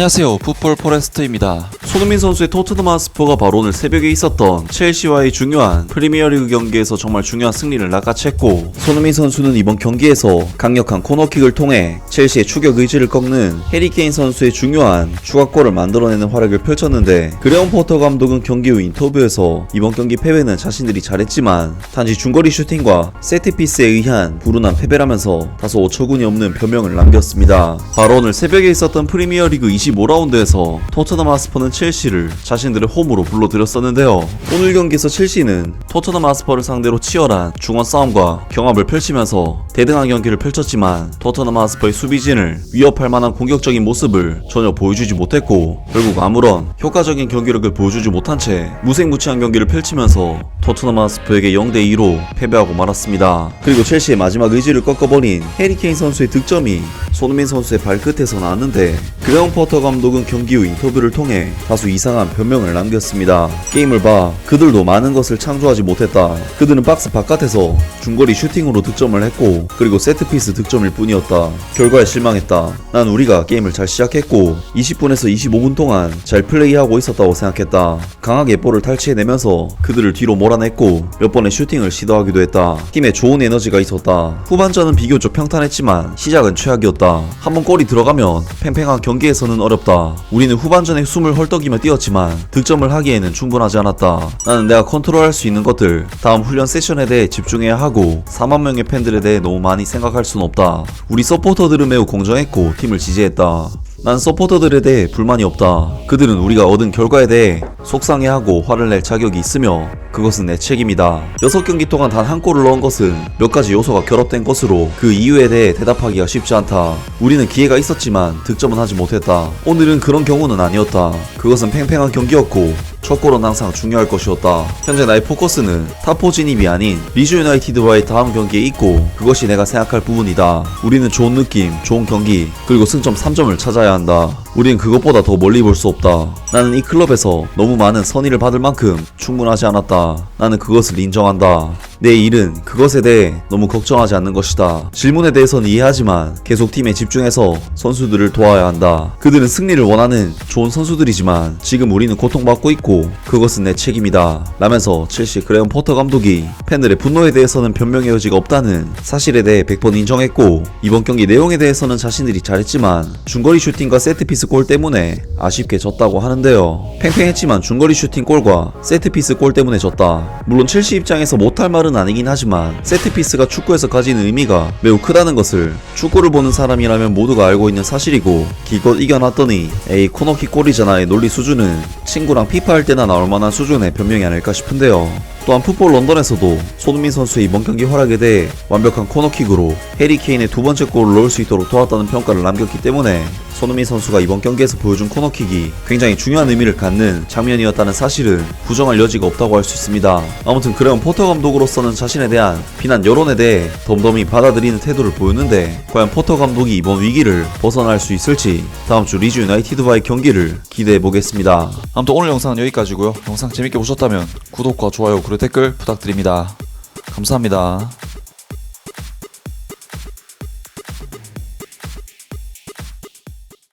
안녕하세요. 풋볼 포레스트입니다. 손흥민 선수의 토트넘 하스퍼가 바로 오늘 새벽에 있었던 첼시와의 중요한 프리미어리그 경기에서 정말 중요한 승리를 낚아챘고 손흥민 선수는 이번 경기에서 강력한 코너킥을 통해 첼시의 추격 의지를 꺾는 해리케인 선수의 중요한 추가골을 만들어내는 활약을 펼쳤는데 그레온 포터 감독은 경기 후 인터뷰에서 이번 경기 패배는 자신들이 잘했지만 단지 중거리 슈팅과 세트피스에 의한 불운한 패배라면서 다소 어처구니 없는 변명을 남겼습니다. 바로 오늘 새벽에 있었던 프리미어리그 25라운드에서 토트넘 하스퍼는 첼시를 자신들의 홈으로 불러들였었는데요. 오늘 경기에서 첼시는 토트넘 하스퍼를 상대로 치열한 중원 싸움과 경합을 펼치면서 대등한 경기를 펼쳤지만 토트넘 하스퍼의 수비진을 위협할 만한 공격적인 모습을 전혀 보여주지 못했고 결국 아무런 효과적인 경기력을 보여주지 못한 채 무색무취한 경기를 펼치면서 토트넘 하스퍼에게 0대2로 패배하고 말았습니다. 그리고 첼시의 마지막 의지를 꺾어버린 해리케인 선수의 득점이 손흥민 선수의 발끝에서 나왔는데 그레온 포터 감독은 경기 후 인터뷰를 통해 다소 이상한 변명을 남겼습니다. 게임을 봐 그들도 많은 것을 창조하지 못했다. 그들은 박스 바깥에서 중거리 슈팅으로 득점을 했고 그리고 세트피스 득점일 뿐이었다. 결과에 실망했다. 난 우리가 게임을 잘 시작했고 20분에서 25분 동안 잘 플레이하고 있었다고 생각했다. 강하게 볼을 탈취해내면서 그들을 뒤로 몰아냈고 몇 번의 슈팅을 시도하기도 했다. 팀에 좋은 에너지가 있었다. 후반전은 비교적 평탄했지만 시작은 최악이었다. 한번 골이 들어가면 팽팽한 경기에서는 어렵다. 우리는 후반전에 숨을 헐떡이며 뛰었지만 득점을 하기에는 충분하지 않았다. 나는 내가 컨트롤할 수 있는 것들, 다음 훈련 세션에 대해 집중해야 하고 4만 명의 팬들에 대해 너무 많이 생각할 순 없다. 우리 서포터들은 매우 공정했고 팀을 지지했다. 난 서포터들에 대해 불만이 없다. 그들은 우리가 얻은 결과에 대해 속상해하고 화를 낼 자격이 있으며 그것은 내 책임이다. 6경기 동안 단 한 골을 넣은 것은 몇 가지 요소가 결합된 것으로 그 이유에 대해 대답하기가 쉽지 않다. 우리는 기회가 있었지만 득점은 하지 못했다. 오늘은 그런 경우는 아니었다. 그것은 팽팽한 경기였고 첫 골은 항상 중요할 것이었다. 현재 나의 포커스는 타포 진입이 아닌 리즈 유나이티드와의 다음 경기에 있고 그것이 내가 생각할 부분이다. 우리는 좋은 느낌, 좋은 경기, 그리고 승점 3점을 찾아야 한다. 우린 그것보다 더 멀리 볼 수 없다. 나는 이 클럽에서 너무 많은 선의를 받을 만큼 충분하지 않았다. 나는 그것을 인정한다. 내 일은 그것에 대해 너무 걱정하지 않는 것이다. 질문에 대해서는 이해하지만 계속 팀에 집중해서 선수들을 도와야 한다. 그들은 승리를 원하는 좋은 선수들이지만 지금 우리는 고통받고 있고 그것은 내 책임이다. 라면서 첼시 그레온 포터 감독이 팬들의 분노에 대해서는 변명의 여지가 없다는 사실에 대해 100번 인정했고 이번 경기 내용에 대해서는 자신들이 잘했지만 중거리 슈팅과 세트피스 골 때문에 아쉽게 졌다고 하는데요. 팽팽했지만 중거리 슈팅 골과 세트피스 골 때문에 졌다. 물론 첼시 입장에서 못할 말은 아니긴 하지만 세트피스가 축구에서 가지는 의미가 매우 크다는 것을 축구를 보는 사람이라면 모두가 알고 있는 사실이고 기껏 이겨놨더니 에이 코너킥 골이잖아의 논리 수준은 친구랑 피파 할 때나 나올 만한 수준의 변명이 아닐까 싶은데요. 또한 풋볼 런던에서도 손흥민 선수의 이번 경기 활약에 대해 완벽한 코너킥으로 해리 케인의 두 번째 골을 넣을 수 있도록 도왔다는 평가를 남겼기 때문에 손흥민 선수가 이번 경기에서 보여준 코너킥이 굉장히 중요한 의미를 갖는 장면이었다는 사실은 부정할 여지가 없다고 할 수 있습니다. 아무튼 그레온 포터 감독으로서는 자신에 대한 비난 여론에 대해 덤덤히 받아들이는 태도를 보였는데 과연 포터 감독이 이번 위기를 벗어날 수 있을지 다음 주 리즈 유나이티드와의 경기를 기대해 보겠습니다. 아무튼 오늘 영상은 여기까지고요. 영상 재밌게 보셨다면 구독과 좋아요 그리고 댓글 부탁드립니다. 감사합니다.